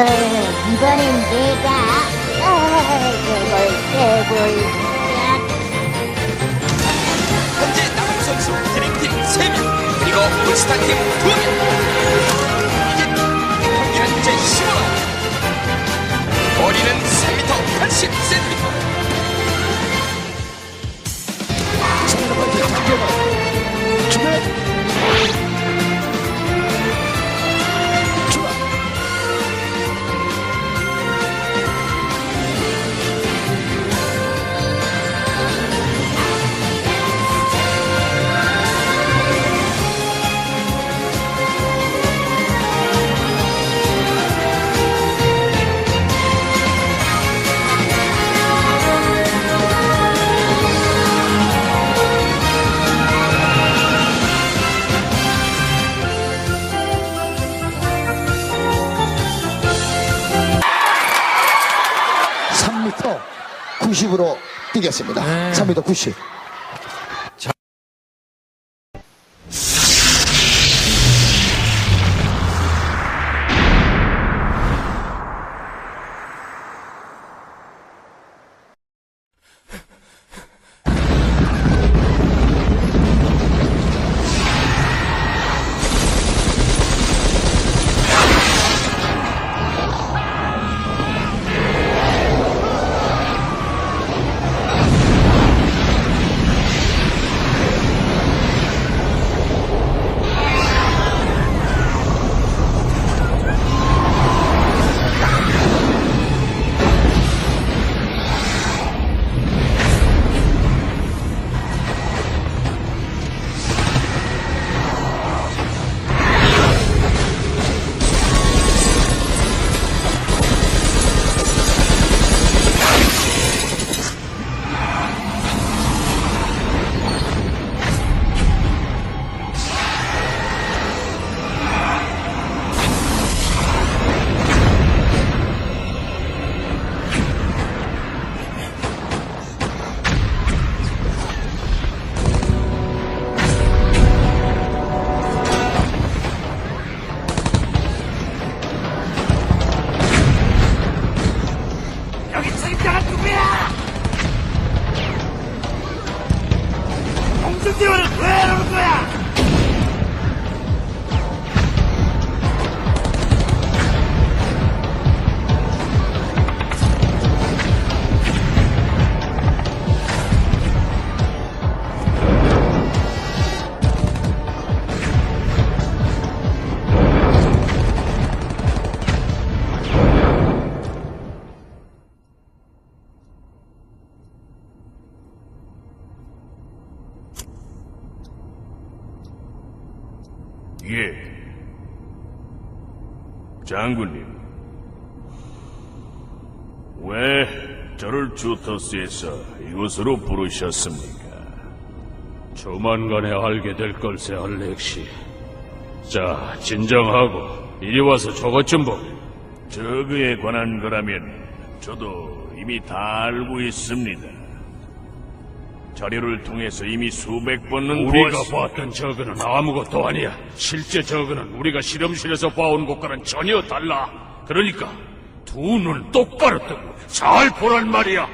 어, 이번엔 내가 아, 개볼 개볼 현재 남은 선수 드림팀 3명 그리고 올스타팀 2명. 이제 경기는 제15라운드 거리는 3m 80cm 뛰겠습니다. 네. 3m 90. 공중 장군님. 왜 저를 주터스에서 이곳으로 부르셨습니까? 조만간에 알게 될 걸세 알렉시 자 진정하고 이리 와서 저것 좀 보게 저그에 관한 거라면 저도 이미 다 알고 있습니다. 자료를 통해서 이미 수백 번은 우리가 보았습니다. 봤던 저그는 아무것도 아니야 실제 저그는 우리가 실험실에서 봐온 것과는 전혀 달라 그러니까 두 눈 똑바로 뜨고 잘 보란 말이야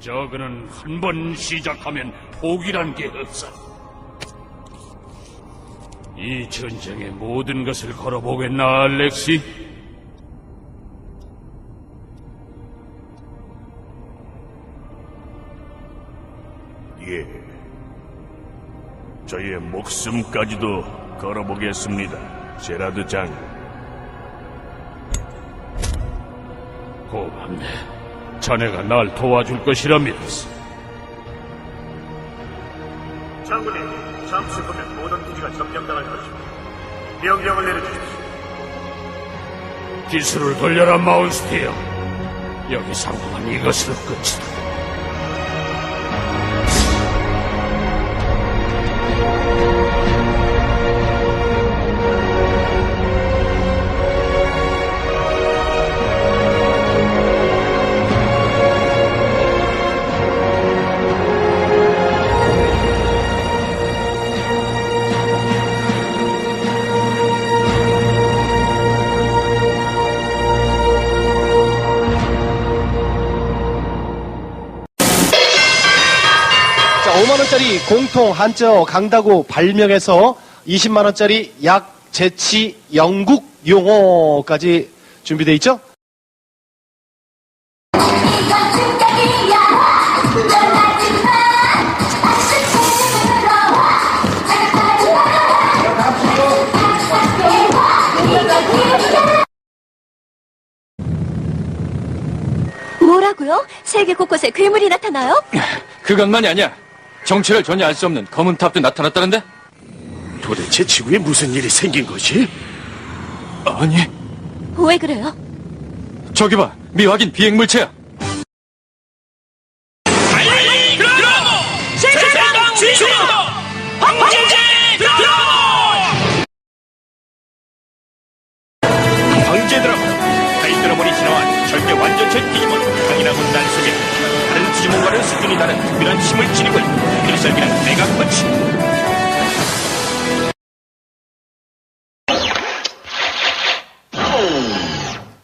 저그는 한 번 시작하면 포기란 게 없어 이 전쟁의 모든 것을 걸어보겠나 알렉시? 예. 저의 목숨까지도 걸어보겠습니다. 제라드 장군. 고맙네. 자네가 날 도와줄 것이라 믿었어. 장군님, 잠시 후면 모든 기지가 점령당할 것입니다. 명령을 내려주십시오. 기술을 돌려라 마운스피어. 여기 상황은 이것으로 끝이다. 공통 한자어 강다구 발명해서 20만 원짜리 약 재치 영국 용어까지 준비돼 있죠? 뭐라고요? 세계 곳곳에 괴물이 나타나요? 그것만이 아니야. 정체를 전혀 알 수 없는 검은 탑도 나타났다는데? 도대체 지구에 무슨 일이 생긴 거지? 아니, 왜 그래요? 저기 봐. 미확인 비행 물체야.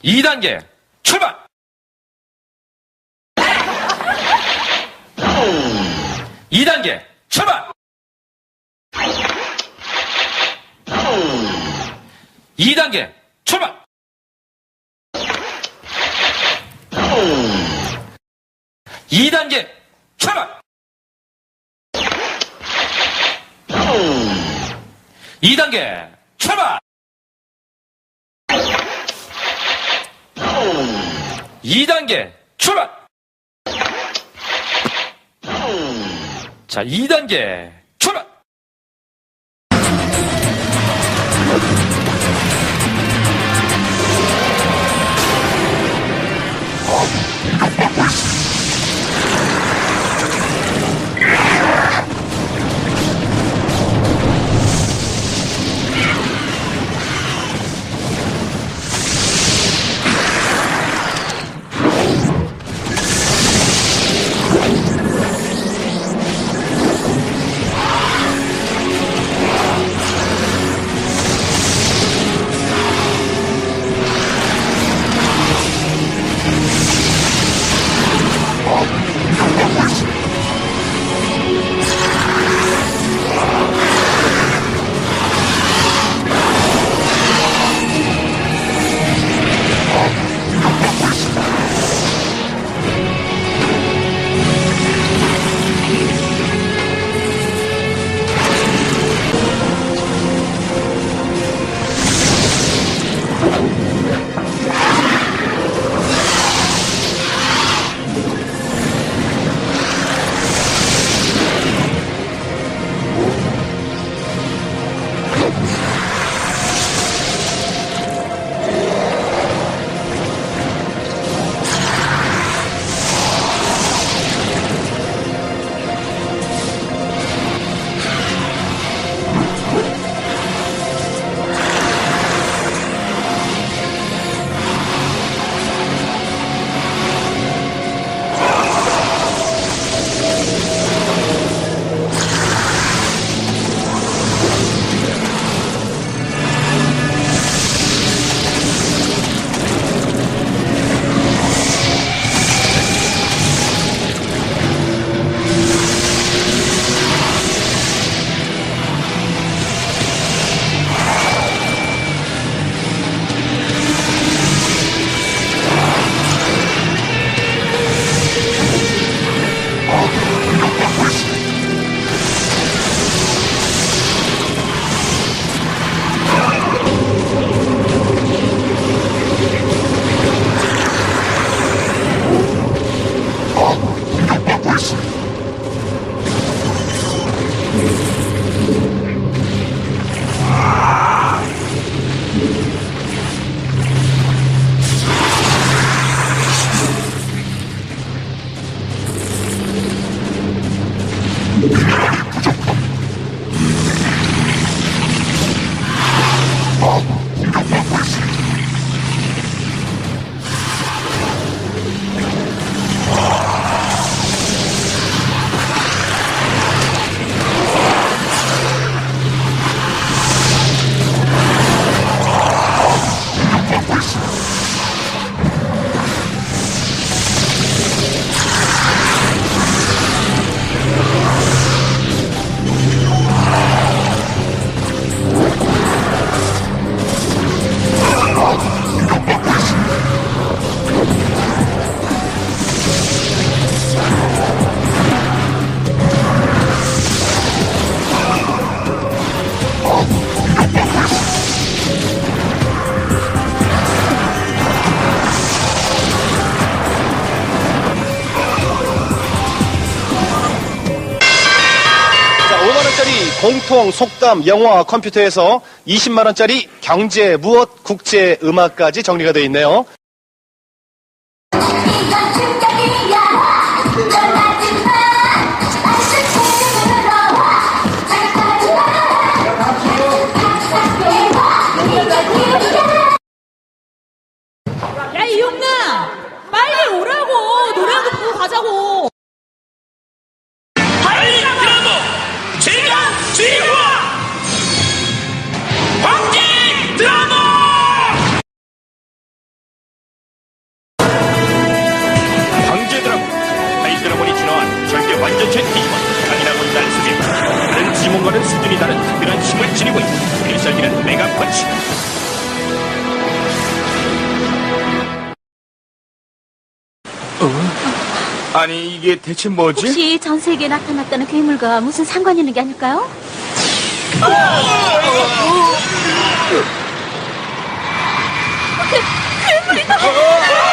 2단계 출발! 이단계 출발! 이단계 출발! 이단계 출발! 이단계 출발! 이단계 출발! 자, 2단계 공통, 속담, 영화, 컴퓨터에서 20만원짜리 경제, 무엇, 국제, 음악까지 정리가 되어 있네요. 아니 이게 대체 뭐지? 혹시 전 세계에 나타났다는 괴물과 무슨 상관이 있는 게 아닐까요? 괴물이다!